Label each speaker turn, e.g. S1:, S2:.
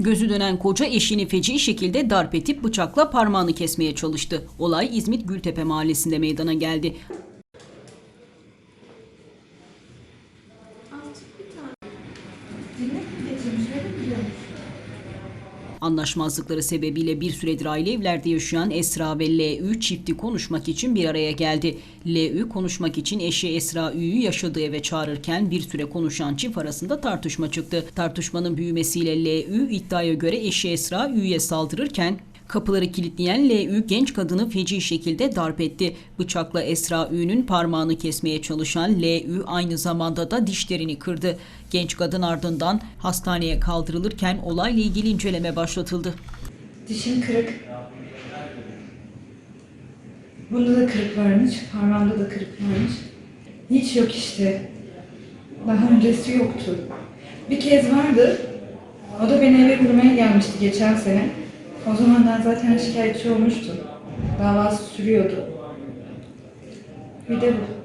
S1: Gözü dönen koca eşini feci şekilde darp edip bıçakla parmağını kesmeye çalıştı. Olay İzmit Gültepe mahallesinde meydana geldi. Anlaşmazlıkları sebebiyle bir süredir aile evlerde yaşayan Esra ve L.Ü. çifti konuşmak için bir araya geldi. L.Ü. konuşmak için eşi Esra Ü'yü yaşadığı eve çağırırken bir süre konuşan çift arasında tartışma çıktı. Tartışmanın büyümesiyle L.Ü. iddiaya göre eşi Esra Ü'ye saldırırken Kapıları kilitleyen L.Ü. genç kadını feci şekilde darp etti. Bıçakla Esra Ü'nün parmağını kesmeye çalışan L.Ü. aynı zamanda da dişlerini kırdı. Genç kadın ardından hastaneye kaldırılırken olayla ilgili inceleme başlatıldı.
S2: Dişim kırık. Bunda da kırık varmış, parmağımda da kırık varmış. Hiç yok işte. Daha öncesi yoktu. Bir kez vardı. O da beni eve vurmaya gelmişti geçen sene. O zamandan zaten şikayetçi olmuştu. Davası sürüyordu. Bir de bu.